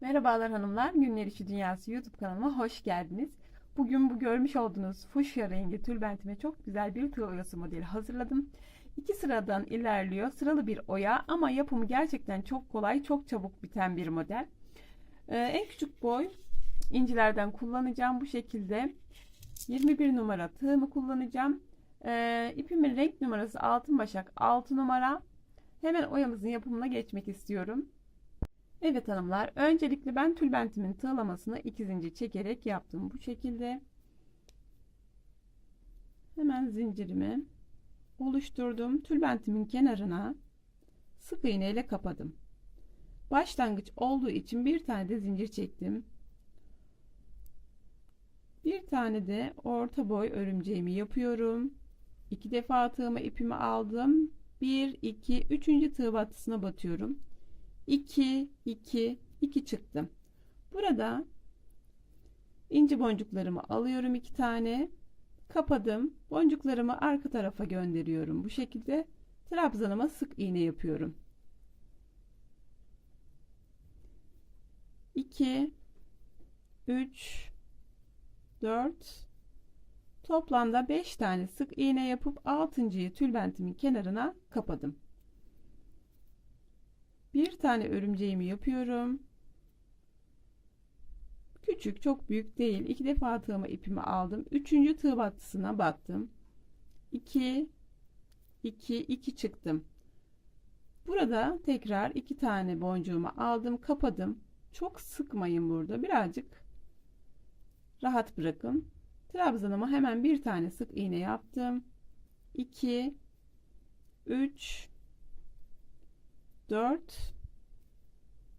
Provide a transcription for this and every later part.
Merhabalar hanımlar, Günler İşi Dünyası YouTube kanalıma hoş geldiniz. Bugün bu görmüş olduğunuz fuşya rengi tülbentime çok güzel bir tığ oyası modeli hazırladım. İki sıradan ilerliyor, sıralı bir oya ama yapımı gerçekten çok kolay, çok çabuk biten bir model. Ee, en küçük boy incilerden kullanacağım bu şekilde. 21 numara tığımı kullanacağım. Ee, ipimin renk numarası altın başak 6 numara. Hemen oyamızın yapımına geçmek istiyorum. Evet hanımlar, öncelikle ben tülbentimin tığlamasını iki zincir çekerek yaptım bu şekilde. Hemen zincirimi oluşturdum. Tülbentimin kenarına sık iğne ile kapadım. Başlangıç olduğu için bir tane de zincir çektim. Bir tane de orta boy örümceğimi yapıyorum. İki defa tığıma ipimi aldım. 1 2 3. tığ battısına batıyorum. 2 2 2 çıktım. Burada inci boncuklarımı alıyorum iki tane. Kapadım. Boncuklarımı arka tarafa gönderiyorum. Bu şekilde trabzanıma sık iğne yapıyorum. 2 3 4 Toplamda 5 tane sık iğne yapıp 6.yı tülbentimin kenarına kapadım. Bir tane örümceğimi yapıyorum. Küçük, çok büyük değil. İki defa tığıma ipimi aldım. Üçüncü tığ battısına battım. 2 2 2 çıktım. Burada tekrar iki tane boncuğumu aldım, kapadım. Çok sıkmayın burada. Birazcık rahat bırakın. Trabzanıma hemen bir tane sık iğne yaptım. 2 3 4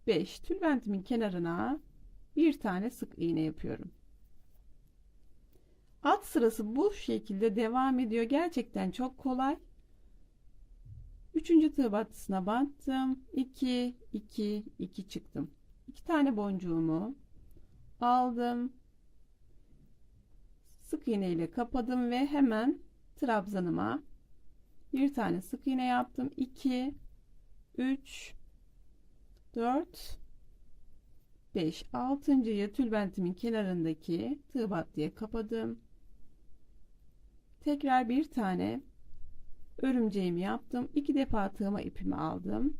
5 tülbentimin kenarına bir tane sık iğne yapıyorum. Alt sırası bu şekilde devam ediyor. Gerçekten çok kolay. Üçüncü tığ battısına battım. 2 2 2 çıktım. İki tane boncuğumu aldım. Sık iğne ile kapadım ve hemen trabzanıma bir tane sık iğne yaptım. 2 3 4 5 altıncıyı tülbentimin kenarındaki tığ battıya kapadım. Tekrar bir tane örümceğimi yaptım. İki defa tığıma ipimi aldım.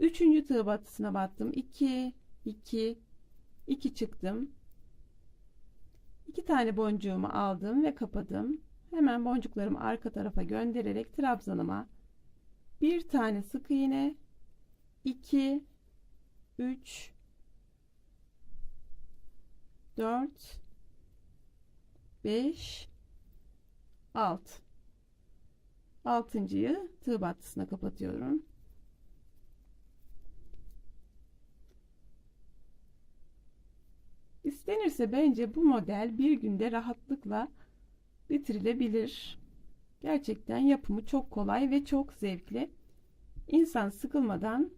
Üçüncü tığ battısına battım. 2 2 2 çıktım. İki tane boncuğumu aldım ve kapadım. Hemen boncuklarımı arka tarafa göndererek trabzanıma bir tane sık iğne 2 3 4 5 6 altıncıyı tığ battısına kapatıyorum. İstenirse bence bu model bir günde rahatlıkla bitirilebilir. Gerçekten yapımı çok kolay ve çok zevkli. İnsan sıkılmadan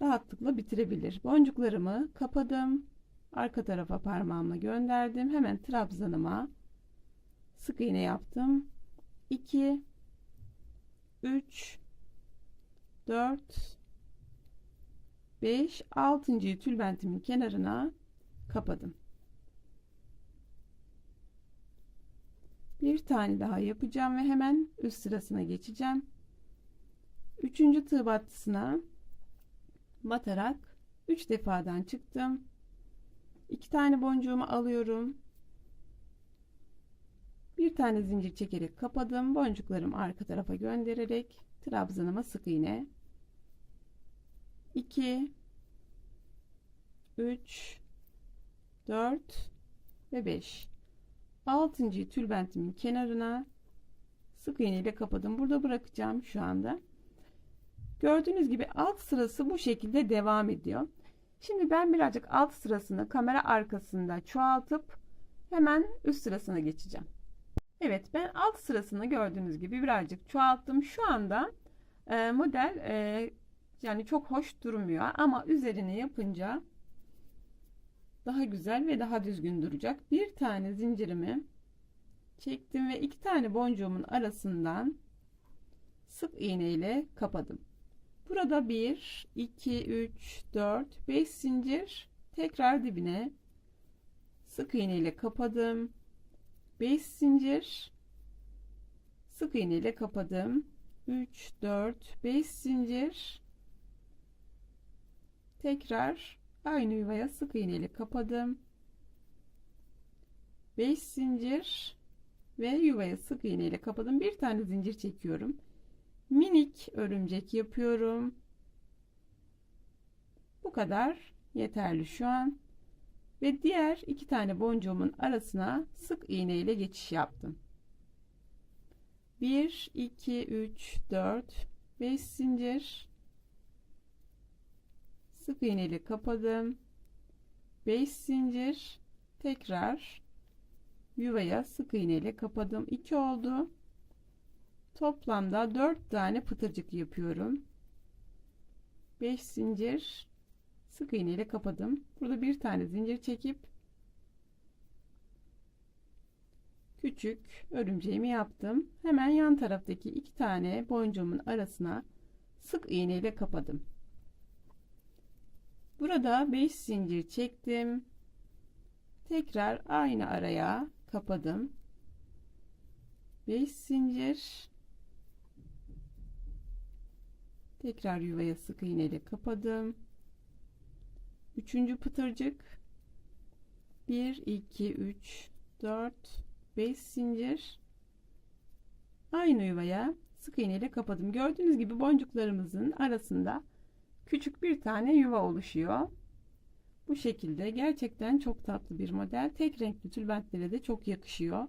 rahatlıkla bitirebilir. Boncuklarımı kapadım. Arka tarafa parmağımla gönderdim. Hemen trabzanıma sık iğne yaptım. 2 3 4 5 6. tülbentimin kenarına kapadım. Bir tane daha yapacağım ve hemen üst sırasına geçeceğim. Üçüncü tığ battısına batarak 3 defadan çıktım. 2 tane boncuğumu alıyorum. Bir tane zincir çekerek kapadım. Boncuklarımı arka tarafa göndererek trabzanıma sık iğne 2 3 4 ve 5 6. tülbentimin kenarına sık iğne ile kapadım. Burada bırakacağım şu anda. Gördüğünüz gibi alt sırası bu şekilde devam ediyor. Şimdi ben birazcık alt sırasını kamera arkasında çoğaltıp hemen üst sırasına geçeceğim. Evet ben alt sırasını gördüğünüz gibi birazcık çoğalttım. Şu anda e, model e, yani çok hoş durmuyor ama üzerine yapınca daha güzel ve daha düzgün duracak. Bir tane zincirimi çektim ve iki tane boncuğumun arasından sık iğne ile kapadım. Burada 1, 2, 3, 4, 5 zincir tekrar dibine sık iğne ile kapadım. 5 zincir sık iğne ile kapadım. 3, 4, 5 zincir tekrar aynı yuvaya sık iğne ile kapadım. 5 zincir ve yuvaya sık iğne ile kapadım. Bir tane zincir çekiyorum. Minik örümcek yapıyorum. Bu kadar yeterli şu an. Ve diğer iki tane boncuğumun arasına sık iğne ile geçiş yaptım. 1 2 3 4 5 zincir sık iğne ile kapadım. 5 zincir tekrar yuvaya sık iğne ile kapadım. 2 oldu. Toplamda 4 tane pıtırcık yapıyorum. 5 zincir sık iğne ile kapadım. Burada bir tane zincir çekip küçük örümceğimi yaptım. Hemen yan taraftaki iki tane boncuğumun arasına sık iğne ile kapadım. Burada 5 zincir çektim. Tekrar aynı araya kapadım. 5 zincir tekrar yuvaya sık iğne ile kapadım. Üçüncü pıtırcık 1 2 3 4 5 zincir aynı yuvaya sık iğne ile kapadım. Gördüğünüz gibi boncuklarımızın arasında küçük bir tane yuva oluşuyor. Bu şekilde gerçekten çok tatlı bir model. Tek renkli tülbentlere de çok yakışıyor.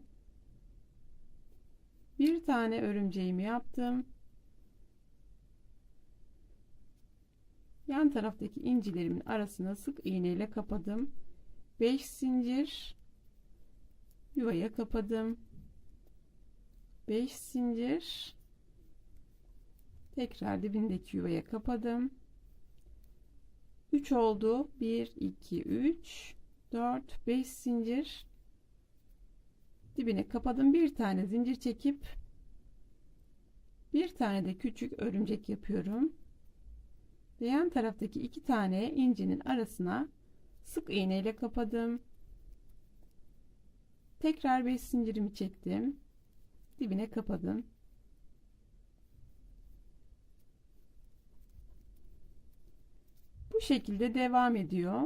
Bir tane örümceğimi yaptım. Yan taraftaki incilerimin arasına sık iğne ile kapadım. 5 zincir yuvaya kapadım. 5 zincir tekrar dibindeki yuvaya kapadım. 3 oldu. 1 2 3 4 5 zincir dibine kapadım. Bir tane zincir çekip bir tane de küçük örümcek yapıyorum. Yan taraftaki iki tane incinin arasına sık iğne ile kapadım. Tekrar 5 zincirimi çektim. Dibine kapadım. Bu şekilde devam ediyor.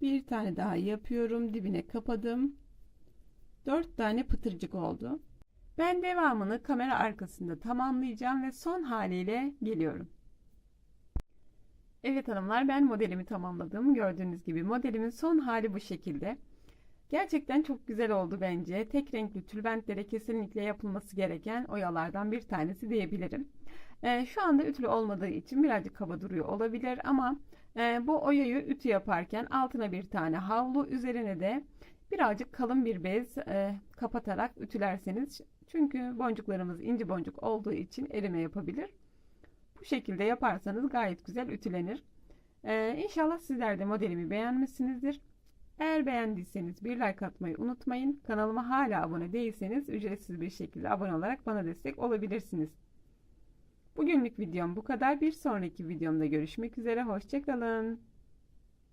Bir tane daha yapıyorum. Dibine kapadım. 4 tane pıtırcık oldu. Ben devamını kamera arkasında tamamlayacağım ve son haliyle geliyorum. Evet hanımlar ben modelimi tamamladım. Gördüğünüz gibi modelimin son hali bu şekilde. Gerçekten çok güzel oldu bence. Tek renkli tülbentlere kesinlikle yapılması gereken oyalardan bir tanesi diyebilirim. Ee, şu anda ütülü olmadığı için birazcık kaba duruyor olabilir ama e, bu oyayı ütü yaparken altına bir tane havlu üzerine de birazcık kalın bir bez e, kapatarak ütülerseniz çünkü boncuklarımız inci boncuk olduğu için erime yapabilir. Bu şekilde yaparsanız gayet güzel ütülenir. Ee, inşallah sizler de modelimi beğenmişsinizdir. Eğer beğendiyseniz bir like atmayı unutmayın. Kanalıma hala abone değilseniz ücretsiz bir şekilde abone olarak bana destek olabilirsiniz. Bugünlük videom bu kadar. Bir sonraki videomda görüşmek üzere. Hoşçakalın.